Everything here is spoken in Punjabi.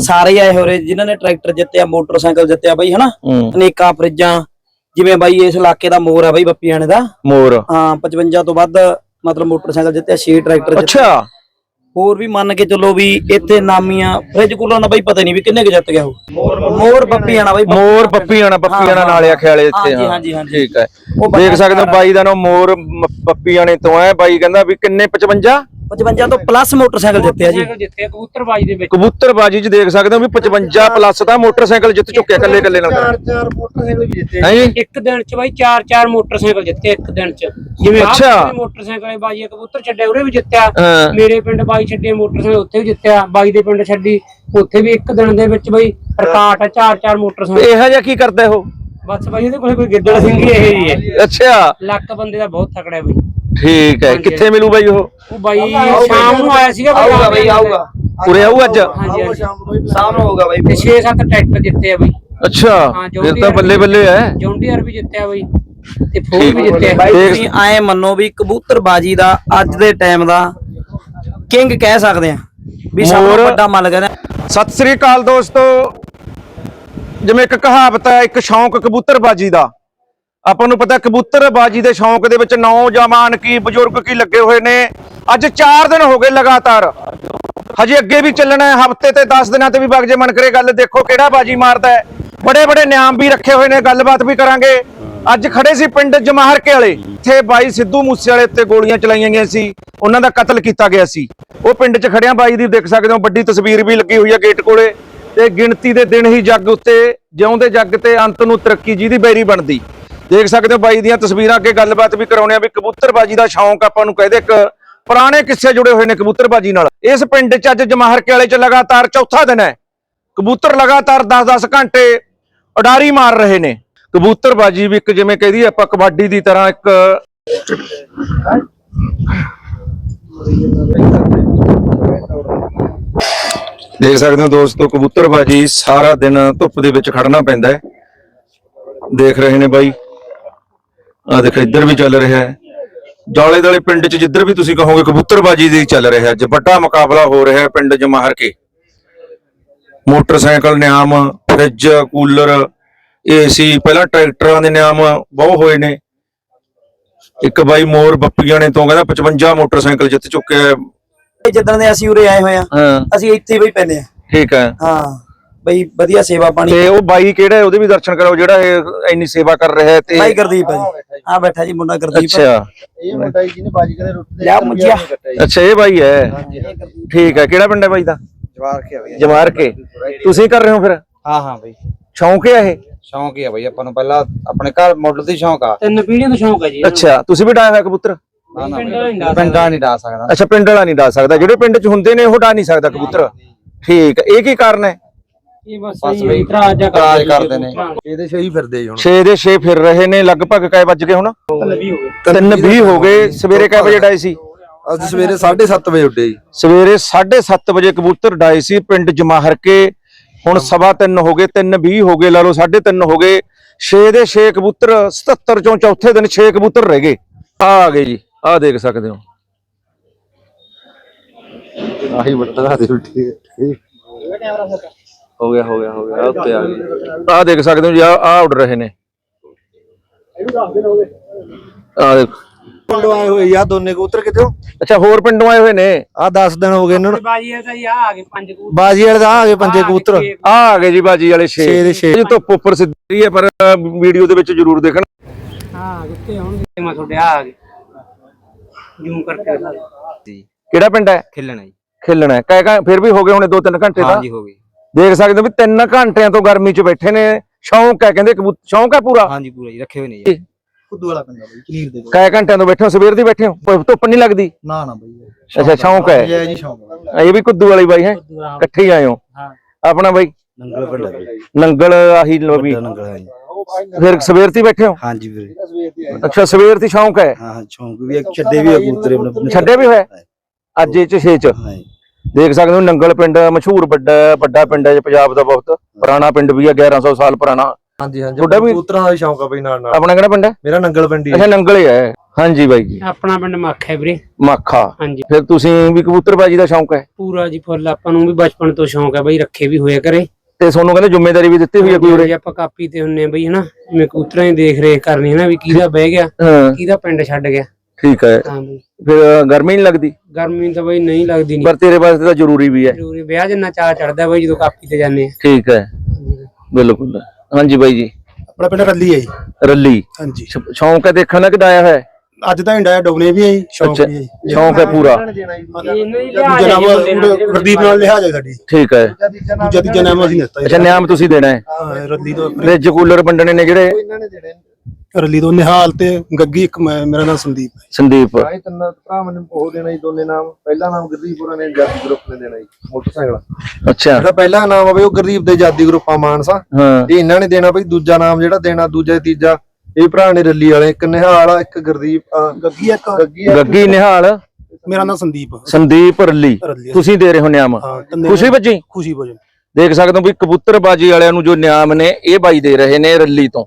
ਸਾਰੇ ਆਏ ਹੋਰੇ ਜਿਨ੍ਹਾਂ ਨੇ ਟਰੈਕਟਰ ਜਿੱਤਿਆ ਮੋਟਰਸਾਈਕਲ ਜਿੱਤਿਆ ਬਈ ਹਨਾ? ਅਨੇਕਾਂ ਫਰਿੱਜਾਂ ਜਿਵੇਂ ਬਾਈ ਇਸ ਇਲਾਕੇ ਦਾ ਮੋਰ ਆ ਬਈ ਬੱਪੀਆਣੇ ਦਾ। ਮੋਰ। ਹਾਂ 55 ਤੋਂ ਵੱਧ ਮਤਲਬ ਮੋਟਰਸਾਈਕਲ ਜਿੱਤਿਆ 6 ਟਰੈਕਟਰ ਅੱਛਾ। ਹੋਰ ਵੀ ਮੰਨ ਕੇ ਚੱਲੋ ਵੀ ਇੱਥੇ ਨਾਮੀਆਂ ਫਰਿੱਜ ਕੂਲਰ ਦਾ ਬਈ ਪਤਾ ਨਹੀਂ ਵੀ ਕਿੰਨੇ ਕੁ ਜਿੱਤ ਗਿਆ ਉਹ। ਮੋਰ ਬੱਪੀਆਣਾ ਬਈ। ਮੋਰ ਪੱਪੀ ਆਣਾ ਪੱਪੀ ਆਣਾ ਨਾਲੇ ਖਿਆਲੇ ਇੱਥੇ ਹਾਂਜੀ, ਹਾਂ। ਹਾਂਜੀ, ਹਾਂਜੀ। ਠੀਕ ਹੈ। ਦੇਖ ਸਕਦੇ ਹੋ ਬਾਈ ਦਾ ਨਾਮ ਮੋਰ ਪੱਪੀ ਆਣੇ ਤੋਂ ਹੈ। ਬਾਈ ਕਹਿੰਦਾ ਵੀ ਕਿੰਨੇ 55 55 ਤੋਂ ਪਲੱਸ ਮੋਟਰਸਾਈਕਲ ਜਿੱਤਿਆ ਜੀ। ਜਿੱਥੇ ਕਬੂਤਰਬਾਜੀ ਦੇ ਵਿੱਚ। ਕਬੂਤਰਬਾਜੀ 'ਚ ਦੇਖ ਸਕਦੇ ਹੋ ਵੀ 55 ਪਲੱਸ ਦਾ ਮੋਟਰਸਾਈਕਲ ਜਿੱਤ ਚੁੱਕਿਆ ਕੱਲੇ ਕੱਲੇ ਨਾਲ ਚਾਰ ਚਾਰ ਮੋਟਰਸਾਈਕਲ ਵੀ ਜਿੱਤੇ ਹੈ ਜੀ? ਇੱਕ ਦਿਨ ਚ ਬਾਈ ਚਾਰ ਚਾਰ ਮੋਟਰਸਾਈਕਲ ਜਿੱਤੇ ਇੱਕ ਦਿਨ ਚ। ਜਿਵੇਂ ਆਹ ਅੱਛਾ। ਮੋਟਰਸਾਈਕਲ ਹੈ ਬਾਈ ਕਬੂਤਰ ਛੱਡਿਆ ਉਹਨੇ ਵੀ ਜਿੱਤਿਆ। ਹਾਂ। ਮੇਰੇ ਪਿੰਡ ਬਾਈ ਛੱਡੇ ਮੋਟਰਸਾਈਕਲ ਉੱਥੇ ਵੀ ਜਿੱਤਿਆ। ਬਾਈ ਦੇ ਪਿੰਡ ਛੱਡੀ ਉੱਥੇ ਵੀ ਇੱਕ ਦਿਨ ਦੇ ਵਿੱਚ ਬਾਈ ਰਿਕਾਰਡ ਹੈ ਚਾਰ ਚਾਰ ਮੋਟਰਸਾਈਕਲ। ਇਹੋ ਜਿਹਾ ਕੀ ਕਰਦਾ ਉਹ? ਬਸ ਬਾਈ ਇਹਦੇ ਕੋਲ ਕੋਈ ਗਿੱਦੜ ਸਿੰਘ ਹੀ ਇਹ ਜੀ ਹੈ। ਅੱਛਾ। ਲੱਕ ਬੰਦੇ ਦਾ ਬਹੁਤ ਤਕੜਾ ਹੈ ਬਾਈ। ਠੀਕ ਹੈ ਕਿੱਥੇ ਮਿਲੂ ਬਾਈ ਉਹ? ਉਹ ਬਾਈ ਸ਼ਾਮ ਨੂੰ ਆਇਆ ਸੀਗਾ ਬਾਈ ਆਊਗਾ ਬਈ ਆਊਗਾ। ਉਰੇ ਆਊ ਅੱਜ? ਹਾਂਜੀ ਹਾਂਜੀ। ਸਾਹਮਣੇ ਹੋਊਗਾ ਬਾਈ। ਤੇ 6-7 ਟਰੈਕਟਰ ਜਿੱਤੇ ਆ ਬਾਈ। ਅੱਛਾ ਫਿਰ ਤਾਂ। ਬੱਲੇ ਬੱਲੇ ਹੈ। ਜੌਂਡੀਆਰ ਵੀ ਜਿੱਤਿਆ ਬਾਈ। ਤੇ ਫੋਰ ਠੀਕ। ਵੀ ਜਿੱਤਿਆ। ਬਾਈ ਦੇਖ- ਤੁਸੀਂ ਐ ਮੰਨੋ ਵੀ ਕਬੂਤਰਬਾਜੀ ਦਾ ਅੱਜ ਦੇ ਟਾਈਮ ਦਾ ਕਿੰਗ ਕਹਿ ਸਕਦੇ ਆ ਵੀ ਸਭ ਤੋਂ ਮੋਰ- ਵੱਡਾ ਮੱਲ ਕਹਿੰਦਾ ਸਤਿ ਸ੍ਰੀ ਅਕਾਲ ਦੋਸਤੋ। ਜਿਵੇਂ ਇੱਕ ਕਹਾਵਤ ਹੈ ਇੱਕ ਸ਼ੌਂਕ ਕਬੂਤਰਬਾਜੀ ਦਾ। ਆਪਾਂ ਨੂੰ ਪਤਾ ਕਬੂਤਰ ਬਾਜੀ ਦੇ ਸ਼ੌਂਕ ਦੇ ਵਿੱਚ ਨੌਜਵਾਨ ਕੀ, ਬਜ਼ੁਰਗ ਕੀ ਲੱਗੇ ਹੋਏ ਨੇ। ਅੱਜ 4 ਦਿਨ ਹੋ ਗਏ ਲਗਾਤਾਰ। ਹਜੇ ਅੱਗੇ ਵੀ ਚੱਲਣਾ ਹੈ। ਹਫ਼ਤੇ ਤੇ 10 ਦਿਨਾਂ ਤੇ ਵੀ ਵਗ ਜੇ ਮਨ ਕਰੇ ਗੱਲ। ਦੇਖੋ ਕਿਹੜਾ ਬਾਜੀ ਮਾਰਦਾ ਹੈ। ਬੜੇ ਬੜੇ ਨਿਆਮ ਵੀ ਰੱਖੇ ਹੋਏ ਨੇ। ਗੱਲਬਾਤ ਵੀ ਕਰਾਂਗੇ। ਅੱਜ ਖੜੇ ਸੀ ਪਿੰਡ ਜਮਾਹਰ ਕੇ ਵਾਲੇ ਇੱਥੇ ਬਾਈ ਸਿੱਧੂ ਮੂਸੇ ਵਾਲੇ ਉੱਤੇ ਗੋਲੀਆਂ ਚਲਾਈਆਂ ਗਈਆਂ ਸੀ। ਉਹਨਾਂ ਦਾ ਕਤਲ ਕੀਤਾ ਗਿਆ ਸੀ। ਉਹ ਪਿੰਡ 'ਚ ਖੜਿਆਂ। ਬਾਈ ਦੀ ਦੇਖ ਸਕਦੇ ਹੋ, ਵੱਡੀ ਤਸਵੀਰ ਵੀ ਲੱਗੀ ਹੋਈ ਹੈ ਗੇਟ ਕੋਲੇ। ਤੇ ਗਿਣਤੀ ਦੇ ਦਿਨ ਹੀ ਜੱਗ ਉੱਤੇ, ਜਿਉਂਦੇ ਜੱਗ ਤੇ ਅੰਤ ਨੂੰ ਤਰੱਕੀ ਜਿਹਦੀ ਬੈਰੀ ਬਣਦੀ। ਦੇਖ ਸਕਦੇ ਹੋ ਬਾਈ ਦੀਆਂ ਤਸਵੀਰਾਂ ਅੱਗੇ ਗੱਲਬਾਤ ਵੀ ਕਰਾਉਣੇ ਆ ਵੀ ਕਬੂਤਰਬਾਜੀ ਦਾ ਸ਼ੌਂਕ ਆਪਾਂ ਨੂੰ ਕਹਦੇ ਇੱਕ ਪੁਰਾਣੇ ਕਿੱਸੇ ਜੁੜੇ ਹੋਏ ਨੇ ਕਬੂਤਰਬਾਜੀ ਨਾਲ। ਇਸ ਪਿੰਡ 'ਚ ਅੱਜ ਜਮਾਹਰ ਕੇ 'ਚ ਲਗਾਤਾਰ ਚੌਥਾ ਦਿਨ ਹੈ। ਕਬੂਤਰ ਲਗਾਤਾਰ 10-10 ਘੰਟੇ ਉਡਾਰੀ ਮਾਰ ਰਹੇ ਨੇ। ਕਬੂਤਰਬਾਜੀ ਵੀ ਇੱਕ ਜਿਵੇਂ ਕਹਦੀ ਆਪਾਂ ਕਬੱਡੀ ਦੀ ਤਰ੍ਹਾਂ ਇੱਕ ਦੇਖ ਸਕਦੇ ਹੋ ਦੋਸਤੋ, ਕਬੂਤਰਬਾਜੀ ਸਾਰਾ ਦਿਨ ਧੁੱਪ ਦੇ ਵਿੱਚ ਖੜਨਾ ਪੈਂਦਾ ਹੈ। ਦੇਖ ਰਹੇ ਨੇ ਬਾਈ। ਆ ਦੇਖ ਇੱਧਰ ਵੀ ਚੱਲ ਰਿਹਾ ਹੈ। ਜਾਲੇ ਦਾਲੇ ਪਿੰਡ 'ਚ ਜਿੱਧਰ ਵੀ ਤੁਸੀਂ ਕਹੋਗੇ ਕਬੂਤਰਬਾਜੀ ਦੀ ਚੱਲ ਰਿਹਾ ਅੱਜ ਵੱਡਾ ਮੁਕਾਬਲਾ ਹੋ ਰਿਹਾ ਹੈ ਪਿੰਡ ਜਮਾਹਰ ਕੇ। ਮੋਟਰਸਾਈਕਲ ਨਿਆਮ ਫ੍ਰਿਜ ਕੂਲਰ ਏਸੀ ਪਹਿਲਾਂ ਟਰੈਕਟਰਾਂ ਦੇ ਨਿਆਮ ਬਹੁਤ ਹੋਏ ਨੇ। ਇੱਕ ਬਾਈ ਮੋਰ ਬੱਪੀਆਂ ਨੇ ਤੋਂ ਕਹਿੰਦਾ 55 ਮੋਟਰਸਾਈਕਲ ਜਿੱਤ ਚੁੱਕਿਆ ਹੈ। ਜਿੱਦਣ ਦੇ ਅਸੀਂ ਉਰੇ ਆਏ ਹੋਏ ਆ ਹਾਂ। ਅਸੀਂ ਇੱਥੇ ਬਈ ਪੈਨੇ ਆ। ਠੀਕ ਹੈ। ਹਾਂ ਬਈ ਵਧੀਆ ਸੇਵਾ ਪਾਣੀ। ਤੇ ਉਹ ਬਾਈ ਕਿਹੜਾ ਹੈ? ਉਹਦੇ ਵੀ ਦਰਸ਼ਨ ਕਰੋ ਜਿਹੜਾ ਇਹ ਇੰਨੀ ਸੇਵਾ ਕਰ ਰਿਹਾ ਹੈ ਤੇ ਬਾਈ ਗੁਰਦੀਪ ਆ ਜੀ। ਆ ਬੈਠਾ ਜੀ ਮੁੰਡਾ ਗੁਰਦੀਪ। ਅੱਛਾ। ਇਹ ਮੁੰਡਾ ਜੀ ਜਿਹਨੇ ਬਾਜੀ ਕਦੇ ਰੁੱਟ ਲਿਆ ਮੁੰਜਿਆ ਅੱਛਾ ਇਹ ਬਾਈ ਹੈ। ਠੀਕ ਹੈ ਕਿਹੜਾ ਪਿੰਡ ਹੈ ਬਾਈ ਦਾ? ਜਵਾਰ ਕੇ ਬਈ। ਜਮਾਰ ਕੇ ਤੁਸੀਂ ਕਰ ਰਹੇ ਹੋ ਫਿਰ? ਹਾਂ ਹਾਂ ਬਈ। ਸ਼ੌਂਕ ਹੈ ਇਹ? ਸ਼ੌਂਕ ਹੀ ਆ ਬਈ ਆਪਾਂ ਨੂੰ ਪਹਿਲਾਂ ਆਪਣੇ ਘਰ ਮਾਡਲ ਦੀ ਸ਼ੌਂਕ ਆ। ਤਿੰਨ ਪੀੜ੍ਹੀਆਂ ਦਾ ਸ਼ੌਂਕ ਹੈ ਜੀ। ਅੱਛਾ ਤੁਸੀਂ ਵੀ ਡਾਇਆ ਹੋਇਆ ਕਬੂਤਰ? ਨਾ ਨਾ ਪਿੰਡਾਂ ਨਹੀਂ ਡਾ ਸਕਦਾ। ਅੱਛਾ ਪਿੰਡ ਵਾਲਾ ਨਹੀਂ ਡਾ ਸਕਦਾ। ਜਿਹੜੇ ਪਿੰਡ 'ਚ ਹੁੰਦੇ ਨੇ ਉਹ ਡਾ ਨਹੀਂ ਸਕਦਾ ਕਬੂਤਰ। ਠੀਕ ਹੈ ਇਹ ਕੀ ਕਾਰਨ ਹੈ? ਇਹ ਬਸ ਬਸ ਬਈ ਇਤਰਾਜ਼ ਇਤਰਾਜ਼ ਕਰਦੇ ਨੇ। ਇਹਦੇ ਸਹੀ ਫਿਰਦੇ ਜੀ ਹੁਣ। 6 ਦੇ 6 ਫਿਰ ਰਹੇ ਨੇ ਲਗਭਗ ਕਾਏ ਵੱਜ ਗਏ ਹੁਣ? 3 20 ਹੋ ਗਏ। ਸਵੇਰੇ ਕਾਏ ਵਜੇ ਡਾਏ ਸੀ? ਅੱਜ ਸਵੇਰੇ 7:30 ਵਜੇ ਉੱਡੇ ਜੀ। ਸਵੇਰੇ 7:30 ਵਜੇ ਕਬੂਤਰ ਡਾਏ ਸੀ ਪਿੰਡ ਜਮਾਹਰ ਕੇ। ਹੁਣ ਸਵਾ ਤਿੰਨ ਹੋ ਗਏ 3 20 ਹੋ ਗਏ ਲਾ ਲਓ 3:30 ਹੋ ਗਏ। 6 ਦੇ 6 ਕਬੂਤਰ 77 ਚੋਂ ਚੌਥੇ ਦਿਨ 6 ਕਬੂਤਰ ਰਹਿ ਗਏ। ਆ ਆ ਗਏ ਜੀ ਆ ਦੇਖ ਸਕਦੇ ਹੋ। ਆਹੀ ਦੇ ਹੋ ਗਿਆ ਹੋ ਗਿਆ ਹੋ ਗਿਆ ਉੱਤੇ ਆ ਗਈ। ਆ ਦੇਖ ਸਕਦੇ ਹੋ ਜੀ ਆ ਆ ਉੱਡ ਰਹੇ ਨੇ। ਆ ਦੇਖ। ਪਿੰਡੋਂ ਆਏ ਹੋਏ ਆ ਦੋਨੇ ਕਬੂਤਰ ਕਿਤੇ ਅੱਛਾ ਹੋਰ ਪਿੰਡੋਂ ਆਏ ਹੋਏ ਨੇ? ਆ 10 ਦਿਨ ਹੋ ਗਏ ਇਹਨਾਂ ਨੂੰ। ਬਾਜੀ ਹੈ ਤਾਂ ਜੀ ਆ ਆ ਗਏ ਪੰਜ ਕਬੂਤਰ। ਬਾਜੀ ਵਾਲੇ ਦਾ ਆ ਗਏ ਪੰਜੇ ਕਬੂਤਰ। ਆ ਆ ਗਏ ਜੀ ਬਾਜੀ ਵਾਲੇ 6 ਛੇ ਦੇ ਛੇ। ਜੀ ਧੁੱਪ ਉੱਪਰ ਸਿੱਧੀ ਹੈ ਪਰ ਵੀਡੀਓ ਦੇ ਵਿੱਚ ਜ਼ਰੂਰ ਦੇਖਣ। ਹਾਂ ਕਿੱਥੇ ਹੋਣਗੇ ਮੈਂ ਤੁਹਾਡੇ ਆ ਆ ਗਏ। ਜੂਮ ਕਰਕੇ ਦਿਓ। ਕਿਹੜਾ ਪਿੰਡ ਹੈ? ਖੇਲਣਾ ਜੀ। ਖੇਲਣਾ ਹੈ। ਕਹਿ ਕਹਿ ਫਿਰ ਵੀ ਹੋ ਗਏ ਹੁਣੇ 2-3 ਘੰਟੇ ਦਾ ਹਾਂਜੀ ਹੋ ਗਈ ਦੇਖ ਸਕਦੇ ਹੋ ਵੀ 3 ਘੰਟਿਆਂ ਤੋਂ ਗਰਮੀ 'ਚ ਬੈਠੇ ਨੇ। ਸ਼ੌਂਕ ਹੈ ਕਹਿੰਦੇ ਕਬੂਤ ਸ਼ੌਂਕ ਹੈ ਪੂਰਾ। ਹਾਂਜੀ ਪੂਰਾ ਜੀ ਰੱਖੇ ਹੋਏ ਨੇ ਜੀ। ਫੁੱਦੂ ਵਾਲਾ ਪਿੰਡ ਆ ਬਈ ਕਲੀਰ ਦੇ ਕੋਲ ਕਈ ਘੰਟਿਆਂ ਤੋਂ ਬੈਠੇ ਹੋ ਸਵੇਰ ਦੀ ਬੈਠੇ ਹੋ? ਪ- ਧੁੱਪ ਨਹੀਂ ਲੱਗਦੀ? ਨਾ ਨਾ ਬਈ। ਅੱਛਾ ਸ਼ੌਂਕ ਹੈ। ਜੈ ਜੀ ਸ਼ੌਂਕ ਆ। ਇਹ ਵੀ ਕੁੱਦੂ ਵਾਲੀ ਬਾਈ ਹੈ। ਇਕੱਠੇ ਹੀ ਆਏ ਹੋ। ਹਾਂ। ਆਪਣਾ ਬਾਈ? ਨੰਗਲ ਪਿੰਡ ਆ ਬਈ ਨੰਗਲ ਆਹੀ ਲੋ ਵੀ। ਨੰਗਲ ਹੈ ਜੀ। ਫਿਰ ਸਵੇਰ ਦੀ ਬੈਠੇ ਹੋ? ਹਾਂਜੀ ਵੀਰੇ। ਅੱਛਾ ਸਵੇਰ ਦੀ ਸ਼ੌਂਕ ਹੈ? ਹਾਂ ਹਾਂ ਸ਼ੌਂਕ ਵੀ ਇੱਕ ਛੱਡੇ ਵੀ ਆ ਕਬੂਤਰ ਆਪਣੇ। ਛੱਡੇ ਵੀ ਹੋਇਆ ਅੱਜ ਇਹ ਚ ਛੇ ਚ? ਹਾਂ ਜੀ। ਦੇਖ ਸਕਦੇ ਹੋ ਨੰਗਲ ਪਿੰਡ ਮਸ਼ਹੂਰ ਵੱਡਾ ਵੱਡਾ ਪਿੰਡ ਹੈ ਜੀ ਪੰਜਾਬ ਦਾ ਬਹੁਤ। ਪੁਰਾਣਾ ਪਿੰਡ ਵੀ ਹੈ 1100 ਸਾਲ ਪੁਰਾਣਾ। ਹਾਂਜੀ ਹਾਂਜੀ ਤੁਹਾਡਾ ਵੀ- ਕਬੂਤਰਾਂ ਦਾ ਸ਼ੌਂਕ ਆ ਬਈ ਨਾਲ ਨਾਲ। ਆਪਣਾ ਕਿਹੜਾ ਪਿੰਡ ਹੈ? ਮੇਰਾ ਨੰਗਲ ਪਿੰਡ ਹੀ ਅੱਛਾ ਨੰਗਲ ਹੀ ਹੈ। ਹਾਂਜੀ ਬਾਈ ਜੀ। ਆਪਣਾ ਪਿੰਡ ਮੱਖ ਹੈ ਵੀਰੇ। ਮਾਖਾ। ਹਾਂਜੀ। ਫਿਰ ਤੁਸੀਂ ਵੀ ਕਬੂਤਰਬਾਜੀ ਦਾ ਸ਼ੌਂਕ ਹੈ? ਪੂਰਾ ਜੀ ਫੁੱਲ ਆਪਾਂ ਨੂੰ ਵੀ ਬਚਪਨ ਤੋਂ ਸ਼ੌਂਕ ਹੈ ਬਈ ਰੱਖੇ ਵੀ ਹੋਏ ਕਰੇ। ਤੇ ਤੁਹਾਨੂੰ ਕਹਿੰਦੇ ਜ਼ਿੰਮੇਵਾਰੀ ਵੀ ਦਿੱਤੀ ਹੋਈ ਹੈ ਕੋਈ ਉਰੇ ਆਪਾਂ ਕਾਪੀ ਤੇ ਹੁੰਨੇ ਆ ਬਈ ਹਨਾ। ਜਿਵੇਂ ਕਬੂਤਰਾਂ ਦੀ ਦੇਖ ਰੇਖ ਕਰਨੀ ਹੈ ਨਾ ਵੀ ਕਿਹਦਾ ਬਹਿ ਗਿਆ ਕਿਹਦਾ ਪਿੰਡ ਛੱਡ ਗਿਆ। ਠੀਕ ਹੈ। ਹਾਂ ਬਈ। ਫਿਰ ਗਰਮੀ ਨਹੀਂ ਲੱਗਦੀ? ਗਰਮੀ ਤਾਂ ਬਈ ਨਹੀਂ ਲੱਗਦੀ ਨਹੀਂ ਪਰ ਤੇਰੇ ਵਾਸਤੇ ਤਾਂ ਜ਼ਰੂਰੀ ਵੀ ਹੈ। ਜ਼ਰੂਰੀ ਵਿਆਹ ਜਿੰਨਾ ਚਾਹ ਚੜਦਾ ਬਈ ਜਦੋਂ ਕਾਪੀ ਤੇ ਜਾਂਦੇ ਆ। ਠੀਕ ਹੈ। ਬਿਲਕੁਲ। ਹਾਂਜੀ ਬਾਈ ਜੀ। ਆਪਣਾ ਪਿੰਡ ਰੱਲੀ ਹੈ ਜੀ। ਰੱਲੀ। ਹਾਂਜੀ। ਸ਼- ਸ਼ੌਂਕ ਹੈ ਦੇਖਣ ਦਾ ਕਿ ਡਾਇਆ ਹੈ? ਅੱਜ ਤਾਂ ਇੰਡਾ ਡੋਬਨੇ ਵੀ ਹੈ ਜੀ ਸ਼ੌਂਕ ਵੀ ਹੈ ਜੀ। ਸ਼ੌਂਕ ਹੈ ਪੂਰਾ। ਇਹਨੂੰ ਹੀ ਲਿਆ ਜਨਾਬ ਗੁਰਦੀਪ ਨਾਲ ਲਿਹਾਜ਼ ਹੈ ਸਾਡੀ। ਠੀਕ ਹੈ। ਦੂਜਾ ਤੀਜਾ ਨਾਮ ਅਸੀਂ ਦਿੱਤਾ ਜੀ। ਅੱਛਾ ਨਿਆਮ ਤੁਸੀਂ ਦੇਣਾ ਹੈ? ਹਾਂ, ਰੱਲੀ ਤੋਂ ਫ੍ਰਿਜ ਕੂਲਰ ਵੰਡਣੇ ਨੇ ਜਿਹੜੇ? ਰੱਲੀ ਤੋਂ ਨਿਹਾਲ ਤੇ ਗੱਗੀ ਇੱਕ ਮੈਂ ਮੇਰਾ ਨਾਮ ਸੰਦੀਪ ਹੈ ਸੰਦੀਪ। ਆਏ ਤਿੰਨ ਭਰਾ ਮੈਨੂੰ ਉਹ ਦੇਣਾ ਜੀ ਦੋਨੇ ਨਾਮ। ਪਹਿਲਾ ਨਾਮ ਗੁਰਦੀਪੁਰਾ ਨੇ ਜਾਤੀ ਗਰੁੱਪ ਨੇ ਦੇਣਾ ਜੀ ਮੋਟਰਸਾਈਕਲ। ਅੱਛਾ। ਜਿਹੜਾ ਪਹਿਲਾ ਨਾਮ ਆਵੇ ਉਹ ਗੁਰਦੀਪ ਦੇ ਜਾਤੀ ਗਰੁੱਪ ਆ ਮਾਨਸਾ। ਹਾਂ। ਇਹ ਇਹਨਾਂ ਨੇ ਦੇਣਾ ਬਈ ਦੂਜਾ ਨਾਮ ਜਿਹੜਾ ਦੇਣਾ ਦੂਜਾ ਤੀਜਾ। ਇਹ ਭਰਾ ਨੇ ਰੱਲੀ ਵਾਲੇ ਇੱਕ ਨਿਹਾਲ ਆ ਇੱਕ ਗੁਰਦੀਪ ਆ। ਗੱਗੀ ਇੱਕ। ਗੱਗੀ ਆ ਗੱਗੀ ਨਿਹਾਲ। ਮੇਰਾ ਨਾਮ ਸੰਦੀਪ ਸੰਦੀਪ ਰੱਲੀ। ਤੁਸੀਂ ਦੇ ਰਹੇ ਹੋ ਨਿਆਮ। ਖੁਸ਼ੀ ਬੱਜੀ ਖੁਸ਼ੀ ਭੋਜਨ ਦੇਖ ਸਕਦੇ ਹੋ ਵੀ ਕਬੂਤਰਬਾਜੀ ਵਾਲਿਆਂ ਨੂੰ ਜੋ ਨਿਆਮ ਨੇ ਇਹ ਬਾਈ ਦੇ ਰਹੇ ਨੇ ਰੱਲੀ ਤੋਂ।